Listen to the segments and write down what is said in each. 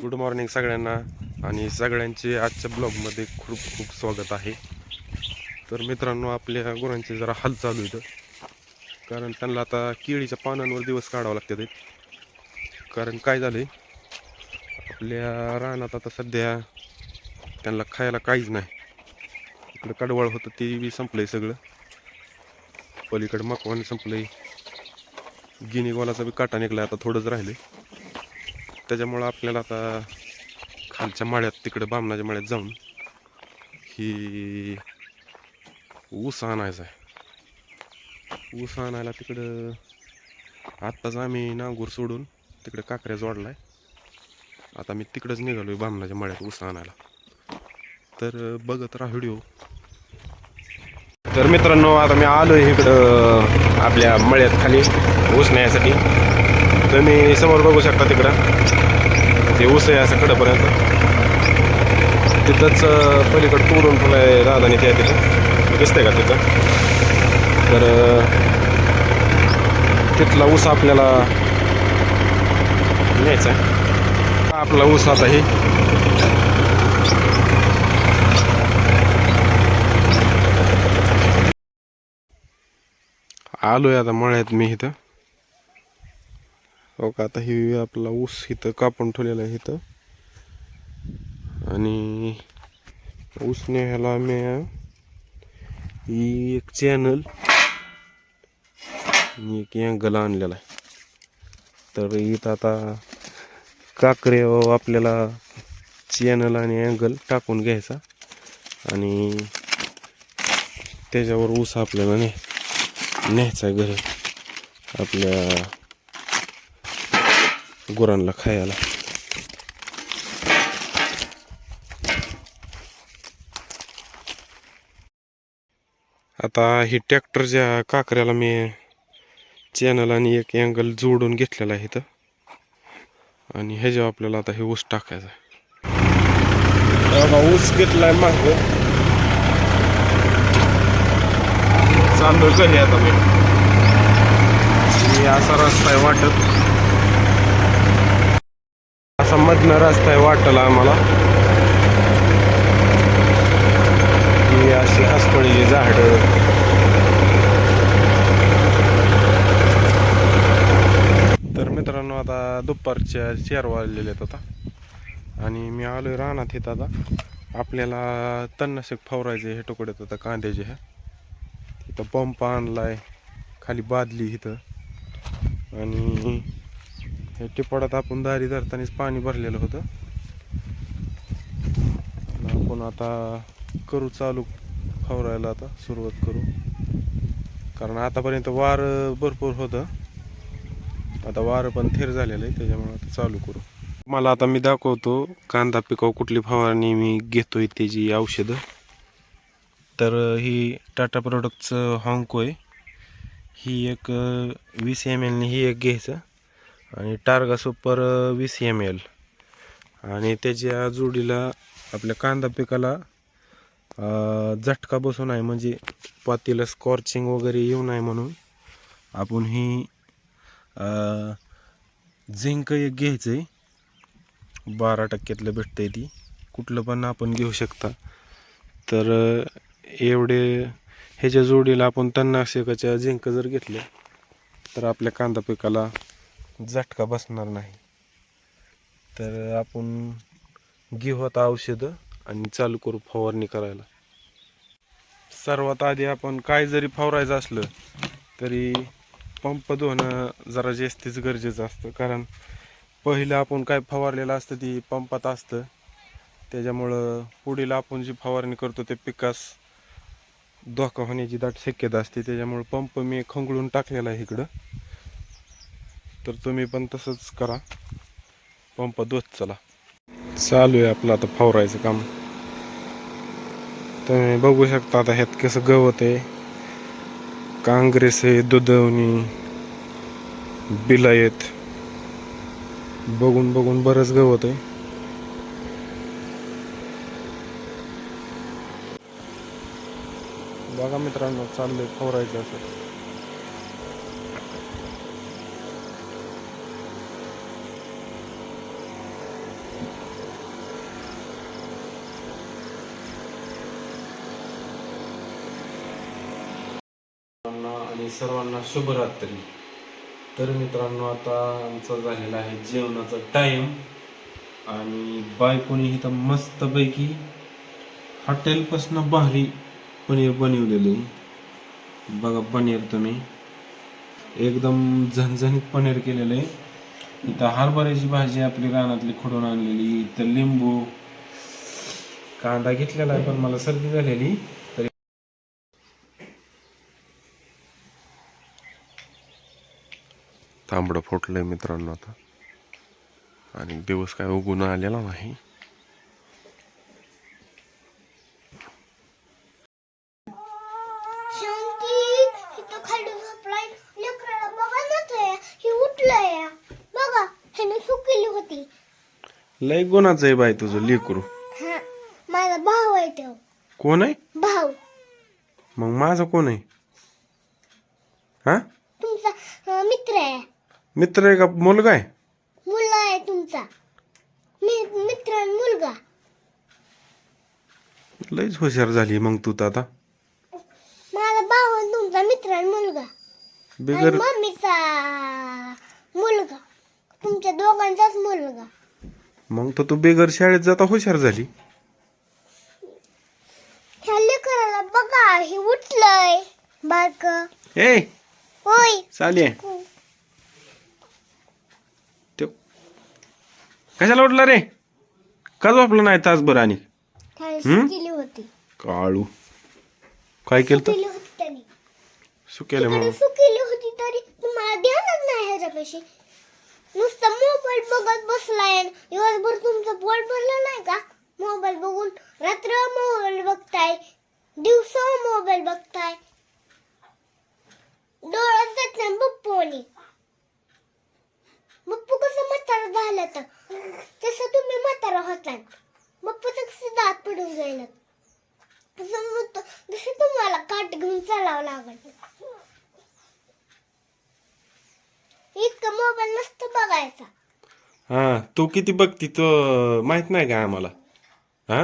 Good morning सगळ्यांना. आणि सगळ्यांचे आजच्या ब्लॉगमध्ये खूप खूप स्वागत आहे. तर मित्रांनो आपल्या गुरांचे जरा हाल चालू इथं कारण त्यांना आता केळीच्या पानांवर दिवस काढावं लागतात कारण काय झालं आपल्या रानात आता सध्या त्यांना खायला काहीच नाही. इकडं कडवळ होतं ते बी संपलं आहे सगळं. पलीकडं मकवाने संपलं आहे गोलाचा बी काटा निघला आता थोडंच राहिले त्याच्यामुळं आपल्याला आता खालच्या माळ्यात तिकडे बामणाच्या माळ्यात जाऊन ही ऊस आणायचा आहे. ऊस आणायला तिकडं आत्ताच आम्ही नांगूर सोडून तिकडे काकऱ्या जोडलाय. आता मी तिकडंच निघालोय बामणाच्या माळ्यात ऊस आणायला. तर बघत राहा व्हिडिओ. तर मित्रांनो आता मी आलो आहे इकडं आपल्या मळ्यात खाली ऊस न्यायसाठी. तुम्ही समोर बघू शकता तिकडं. ते ऊस आहे असं कडपर्यंत तिथंच अं, पलीकडं तोडून आहे राधानी त्या तिथं. दिसतंय का तिथं? तर तिथला ऊस आपल्याला न्यायचा आहे. आपला ऊस आता हे. आहे आता मळ्यात मी इथं. हो का? आता ही आपला ऊस इथं कापून ठेवलेला आहे इथं. आणि ऊस न्यायला मी ही एक चॅनल एक अँगल आणलेला आहे. तर इथं आता काकरे हो आपल्याला चॅनल आणि अँगल टाकून घ्यायचा. आणि त्याच्यावर ऊस आपल्याला न्याय न्यायचा घर. आपल्या गुरांना खायला. आता ही ट्रॅक्टरच्या काकऱ्याला मी चॅनल आणि एक अँगल जोडून घेतलेला आहे इथं. आणि ह्याच्यावर आपल्याला आता हे ऊस टाकायचा आहे. ऊस घेतलाय माग. चाललो घरी आता मी. असा रस्ता आहे वाटत. मधनं रस्ता आहे वाटला आम्हाला. ही अशी आसपळीची झाडं. तर मित्रांनो आता दुपारच्या चार वाजलेले आहेत आता. आणि मी आलोय रानात इथं आता. आपल्याला तणनाशक फवारायचे हे तुकड्यात आता कांद्याचे ह्या तिथं पंप आणलाय खाली बादली इथं. आणि हे टिपाडात आपण दारी धरतानाच पाणी भरलेलं होतं. आपण आता करू चालू फवारायला आता सुरुवात करू. कारण आतापर्यंत वार भरपूर होतं. आता वारं पण थेर झालेलं आहे त्याच्यामुळे आता चालू करू. मला आता मी दाखवतो कांदा पिकावर कुठली फवारणी मी घेतोय त्याची औषधं. तर ही टाटा प्रोडक्टचं हॉंको आहे ही एक वीस एम एलनी ही एक घ्यायचं. आणि टार्गा सुपर वीस एम एल आणि त्याच्या जोडीला आपल्या कांदा पिकाला झटका बसू नये म्हणजे पातीला स्कॉर्चिंग वगैरे येऊ नये म्हणून आपण ही झिंक एक घ्यायचं आहे बारा टक्क्यातलं भेटतंय ती. कुठलं पण आपण घेऊ शकता. तर एवढे ह्याच्या जोडीला आपण तणनाशकाच्या झिंक जर घेतल्या तर आपल्या कांदा पिकाला झटका बसणार नाही. तर आपण घेऊ आता औषधं आणि चालू करू फवारणी करायला. सर्वात आधी आपण काय जरी फवारायचं असलं तरी पंप धुणं जरा जास्तीच गरजेचं असतं. कारण पहिलं आपण काय फवारलेलं असतं ती पंपात असतं. त्याच्यामुळं पुढील आपण जी फवारणी करतो ते पिकास धोका होण्याची दाट शक्यता असते. त्याच्यामुळं पंप मी खंगळून टाकलेला आहे इकडं. तर तुम्ही पण तसंच करा. पंप दोस्त चला. चालू आहे आपलं आता फवारायचं काम. तुम्ही बघू शकता आता ह्यात कसं गवत आहे. काँग्रेस आहे दुधवणी बिलायत बघून बघून बरंच गवत आहे. बघा मित्रांनो चाललंय फवरायचं असं. आणि सर्वांना शुभरात्री. तर मित्रांनो आता आमचा झालेला आहे जेवणाचा टाईम आणि बायकोनी इथं मस्तपैकी हॉटेलपासून भारी पनीर बनवलेलं आहे. बघा पनीर तुम्ही. एकदम झणझणीत पनीर केलेलं आहे. इथं हरभऱ्याची भाजी आपली रानातली खोडून आणलेली इथं लिंबू. कांदा घेतलेला आहे पण मला सर्दी झालेली. तांबडं फुटलंय मित्रांनो आता. आणि दिवस काय उगून आलेला नाही. ही लय गुणाचं आहे बाय तुझं लेकरू. हा माझा भाऊ आहे तो. कोण आहे? भाऊ. मग माझं कोण आहे? हा? तुमचा मित्र आहे. मित्र आहे का? मुलगा आहे? मुलगा आहे तुमचा. मी मित्र आणि मुलगा. लयच हुशार झाली मग तू तर आता. माझा भाऊ आणि तुमचा मित्र आणि मुलगा. आणि बिगर मम्मीचा मुलगा. तुमच्या दोघांचाच मुलगा. मग तर तू बिगर शाळेत जाता हुशार झाली. ह्या लेकराला बघा हे उठलंय बारक. ए! होय. चाले कशाला उठला रे? का झोपला नाही तासभर आणि? हम्म? होती. काळू. काय केलं सुकेली होती त्याने. सुकेले होती तरी तुम्हाला ध्यानच नाही ह्याच्यापाशी. नुसतं मोबाईल बघत बसलाय आणि दिवसभर तुमचं पोट भरलं नाही का? मोबाईल बघून रात्र मोबाईल बघताय दिवसा मोबाईल बघताय. डोळ्यात जात बप्पू कसं म्हातारा झालं तर. तसं तुम्ही म्हातारा होता बप्पूचं कसं दात पडून गेलं? तसं जसं तुम्हाला काट घेऊन चालावं लागल. इतकं मोबाईल नसतं बघायचा. हा तू किती बघती तो माहीत नाही का आम्हाला? हा?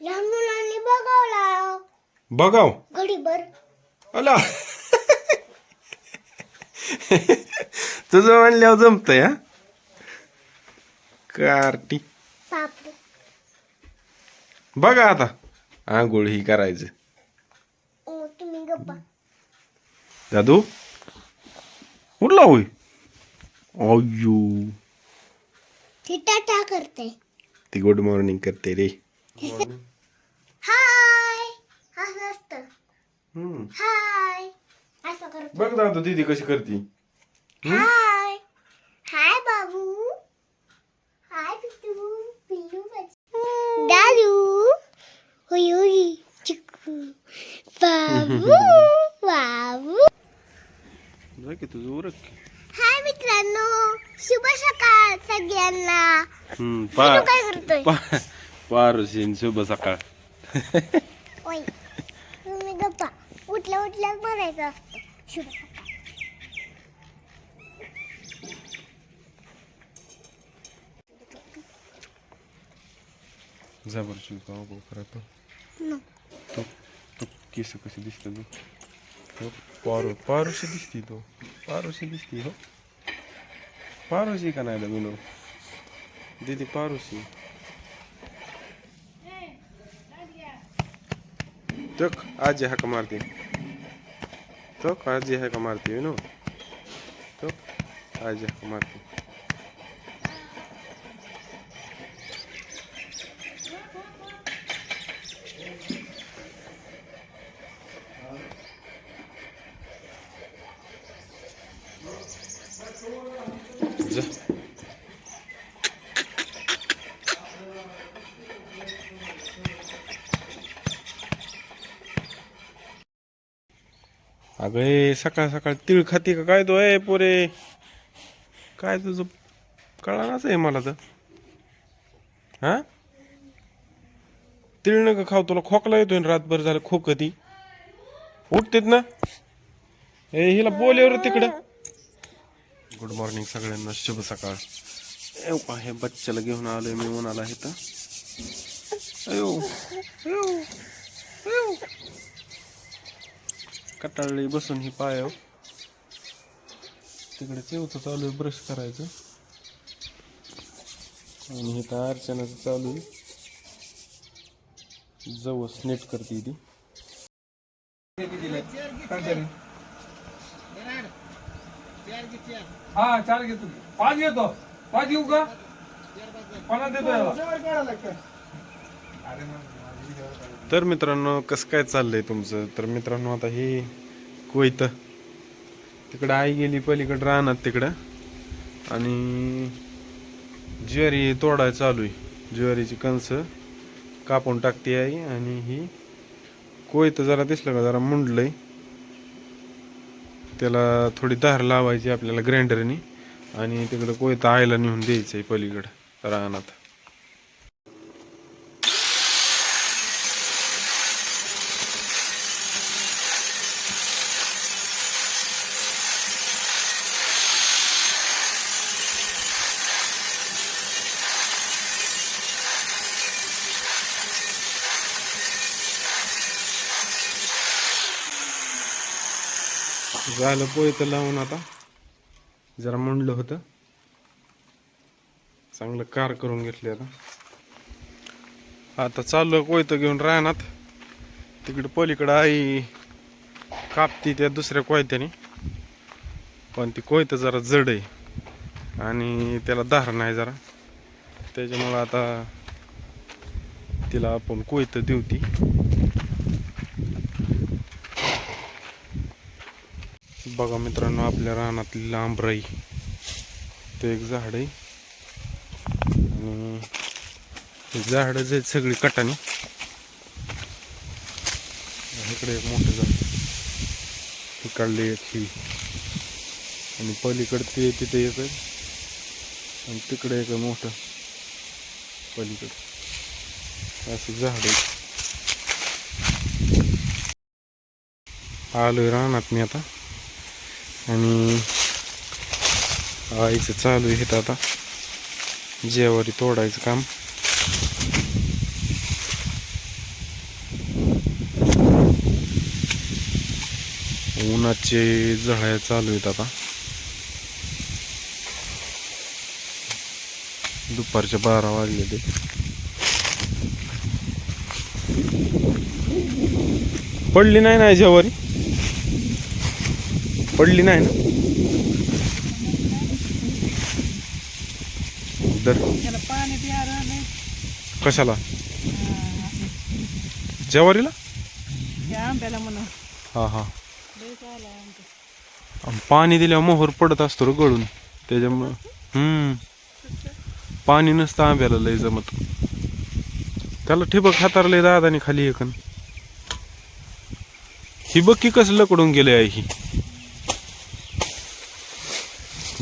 लहान मुलांनी बघावला बघाव? घडीभर. अला. तुझं म्हणल्यावर जमतंय हा? कार्टी. बघा आता. आंघोळ ही करायचं. ओ तुम्ही गप्पा. दादू उठला होय. अय्यो ती टाटा करते. ती गुड मॉर्निंग करते रे. हाय. असं असतं. हम्म. हाय. असं करतो. बघ दादू दीदी कशी करते. हाय. हाय बाबू. हाय पिल्लू पिल्लू माझी. दादू. होय होय चिकू बाबू बाबू. जा की तुझं उरक हाय मित्रांनो शुभ सकाळ सगळ्यांना. हम्म, पिल्लू काय करतोय? पा पारुशीन शुभ सकाळ. ओय तुम्ही गप्पा. उठल्या उठल्या म्हणायचं असतं. शुभ सकाळ. जबरची करतो न. तो तो केस कशी दिसते तू तो पारू पारुशी दिसती तो. पारुशी दिसती हो. पारुशी का नाही विनो? दीदी पारुशी. तक आजी हाका मारते तक आजी हाका मारते विनो तक आजी हाका मारते अगं हे सकाळ सकाळ तिळ खाती का काय तो? आहे पोरे. काय तुझं? कळानाच आहे मला तर. हा? तिळ नका खाऊ? तुला खोकला येतोय ना रातभर झालं खोकती उठतेत ना. ए हिला बोलेवर तिकडं. गुड मॉर्निंग सगळ्यांना. शुभ सकाळ. हे बच्च्याला घेऊन आलोय मी उन्हाला इथं. अयो. अयो, अयो. कटाळली बसून ही पायाव. तिकडे चेवचं चालू आहे ब्रश करायचं. आणि इथं अर्चनाचं चालू आहे. जवस नीट करते ती. हा चार घेतो. पाच घेतो. पाच घेऊ का? पन्नास देतो याला. तर मित्रांनो कसं काय चाललंय तुमचं? तर मित्रांनो आता हे कोयत तिकडं आई गेली पलीकडं राहणार तिकडं. आणि ज्वारी तोडाय चालू आहे. ज्वारीची कणस कापून टाकते आई आणि ही कोयत जरा दिसलं का? जरा मुंडलंय. त्याला थोडी धार लावायची आपल्याला ग्राइंडरनी आणि तिकडं कोयता आईला नेऊन द्यायचं आहे पलीकडं रानात. झालं पोयत लावून आता. जरा म्हणलं होतं. चांगलं कार करून घेतले आता. आता चाललो कोयतं घेऊन राहणार तिकडे पलीकडं आई कापती त्या दुसऱ्या कोयत्याने. पण ती कोयतं जरा जड आहे. आणि त्याला धार नाही जरा. त्याच्यामुळं आता तिला आपण कोयतं देऊ ती. बघा मित्रांनो आपल्या रानातली लांबराई ते एक झाड आहे. आणि झाडं झाड आहेत सगळी कटाने. इकडे एक मोठं झाड. काढली एक ही. आणि पलीकडे ते तिथे एक आहे. आणि तिकडे एक मोठं. पलीकडे. असं झाड आहे. आलोय रानात मी आता. आणि आईचं चालू आहेत आता. जेवारी तोडायचं काम. उन्हाचे जळ्या चालू आहेत आता. दुपारचे बारा वाजले ते पडली नाही ना जेवारी? पडली नाही ना? कशाला? जेवारीला? हा हा. पाणी दिल्यावर मोहर पडत असतो रे गळून. त्याच्यामुळं हम्म. पाणी नसतं आंब्याला लय जमत. त्याला ठिबक हातारले दादानी खाली एकन ही बघ की कसं लकडून गेले आहे ही.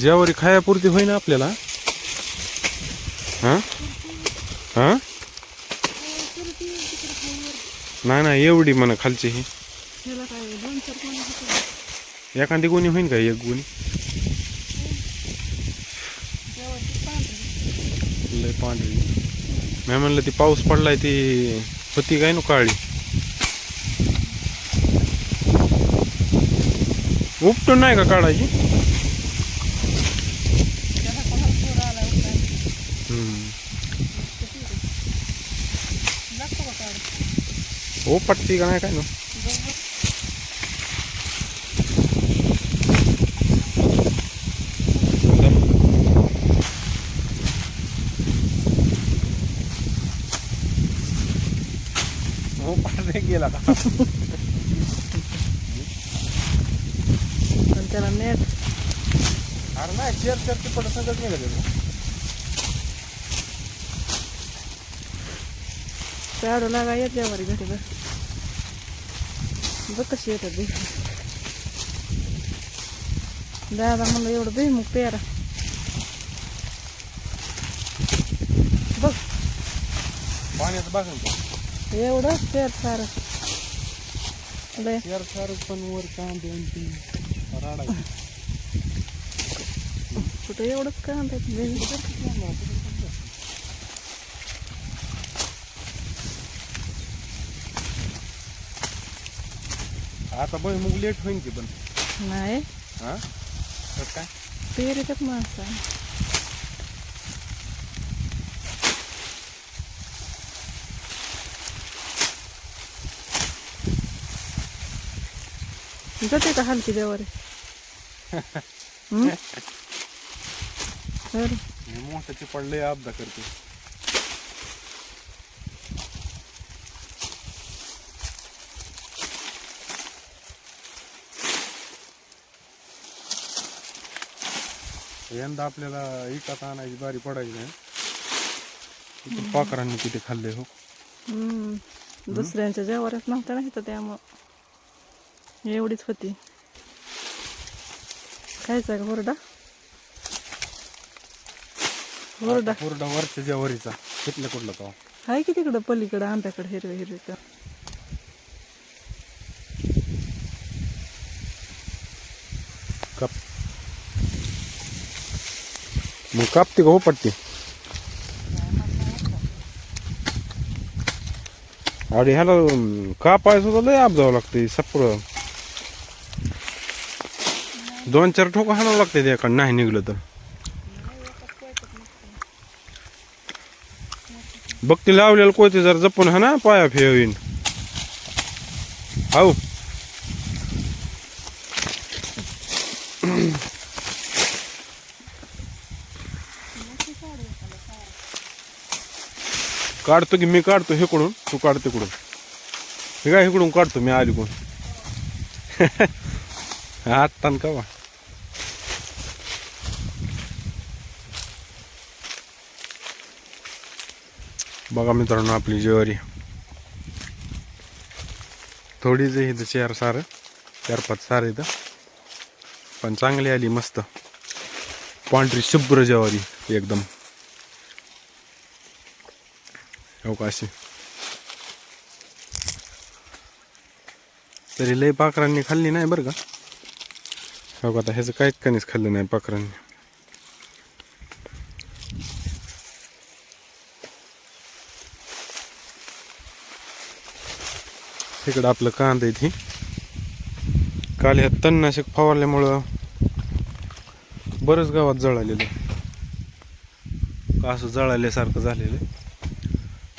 ज्यावरी खायापुरती होईना आपल्याला. हा? हा? नाही नाही एवढी म्हणा खालची ही. एखादी गुणी होईन का एक गुणी? पांढरी लय पांढरी. मी म्हणलं ती पाऊस पडलाय ती होती काय ना काळी? उपटून नाही का काढायची त्याला कोणाला पूर आला होता हम्म. लागतो का काढ ओ पटती का नाही काय नो? बरोबर हो गेला. का पण त्याला नेट अरे नाही पडत सगळं निघाले घरी? बस बघ कशी येतात बी दादा म्हणलं एवढं बेमुख पेरा. बघ. पाण्याचं बघा एवढं पेर सारं. चेअर सार पण वर काम दोन तीन कुठं एवढंच का आता भुईमुग लेट होईन की पण. नाही. हा? तर काय? पेरीतच माणसं जाते का हलकी देवारे? हम्म? तर हे मोठ्याचे पडले अपदा करते यंदा आपल्याला इकात आणायची बारी पडायची नाही. पाखरांनी किती खाल्ले हो. दुसऱ्यांच्या जेवाऱ्यात नव्हत्या नाही तर त्यामुळं. एवढीच होती. खायचा का हुरडा? हुरडा. पुरडा वरच्या जेवारीचा. कुठल्या कुठला तो? आहे की तिकडं पलीकडं आंब्याकडे हिरवे हिरवे का काप मग कापते का हो पट्टी अरे ह्याला कापायचं होतं? लय आप जावं लागते सप्र दोन चार ठोकं हाणावं लागते त्याकडे नाही निघलं तर. बघते लावलेलं कोयते जर जपून हा ना पाया फेवीन. हो काढतो की मी काढतो हे कडून तू काढ तिकडून. हे काय इकडून काढतो मी आली कोण आत्ता का वा बघा मित्रांनो आपली ज्वारी. थोडीच आहे इथं चार सारं चार पाच सारं इथं. पण चांगली आली मस्त. पांढरी शुभ्र ज्वारी एकदम. हो का तरी लय पाखरांनी खाल्ली नाही बरं का? हो का आता ह्याचं काहीच कणीच खाल्लं नाही पाखरांनी. तिकडं आपलं कांदा इथे काल ह्या तणनाशक फवारल्यामुळं बरंच गावात जळालेलं का असं जळाल्यासारखं झालेलं आहे.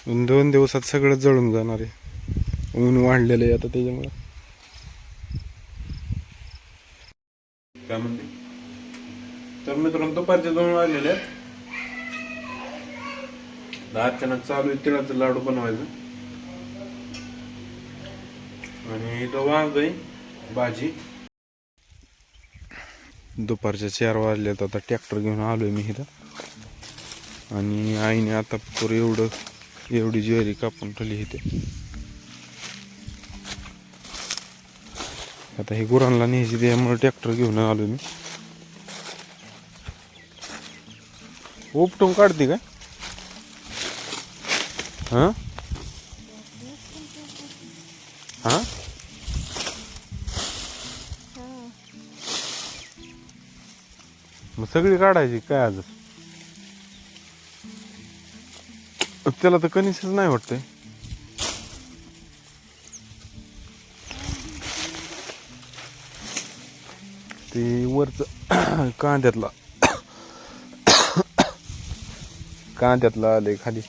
दोन दिवसात सगळं जळून जाणार आहे. ऊन वाढलेलं आहे आता त्याच्यामुळं. काय म्हणते? तर मित्रांनो दुपारचे दोन वाजलेले आहेत. अचानक चालू आहे तिळाचं लाडू बनवायचं. आणि इथं वांग भाजी. दुपारच्या चार वाजल्यात आता ट्रॅक्टर घेऊन आलोय मी इथं. आणि आईने आता पुरं एवढं एवढी ज्वेरी कापून ठेवली इथे आता हे गुरांना न्यायची त्यामुळे ट्रॅक्टर घेऊन आलो मी. उपटून काढते काय? हा? हा. मग सगळी काढायची काय आज? त्याला तर कणीसच नाही वाटतंय. ते वरच कांद्यातला कांद्यातला आलंय खाली.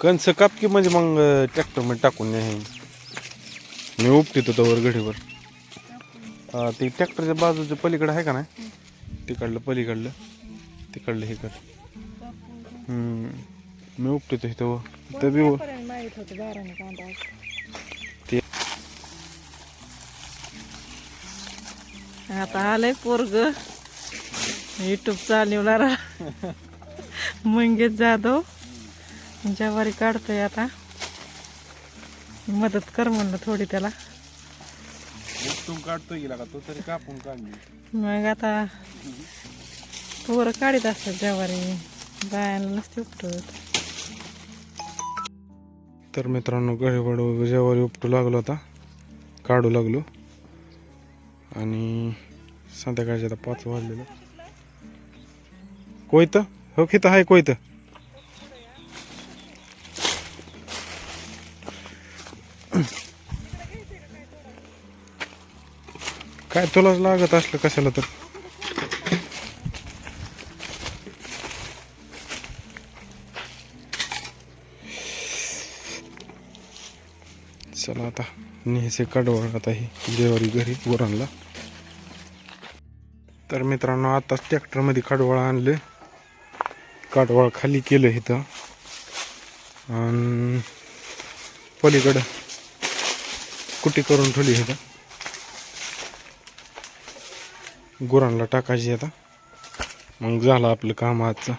कंस कापकी म्हणजे मग ट्रॅक्टरमध्ये टाकून नाही मी उपटीत होतो वर घडीवर. ते ट्रॅक्टरच्या बाजूच्या पलीकडे आहे का नाही? तिकडलं पलीकडलं. तिकडलं हे कर. हम्म. मी उपटीतो इथं. तर बी वर. माहीत होतं बाराने कांदा ते आता आलंय पोरग. युट्यूब चालवणारा. मंगेश जाधव. ज्वारी काढतोय आता. मदत कर म्हणलं थोडी त्याला. उपटून काढतो गेला का तो तरी कापून काढली मग आता पोरं काढीत असतात जवारी बायाला नसते उपटत तर मित्रांनो गडबड जेवारी उपटू लागलो आता. काढू लागलो. आणि संध्याकाळचे आता पाच वाजलेलं. कोयत? हो खित आहे कोयत. काय तुलाच लागत असलं कशाला तर? चला आता नेहसे कडवळ आता ही देवारी घरी गुरांना. तर मित्रांनो आताच ट्रॅक्टरमध्ये कडवळ आणले. कडवळ खाली केलं इथं. आणि पलीकडं कुटी करून ठेवली इथं. गुरांना टाकायची आता. मग झालं आपलं काम आजचं.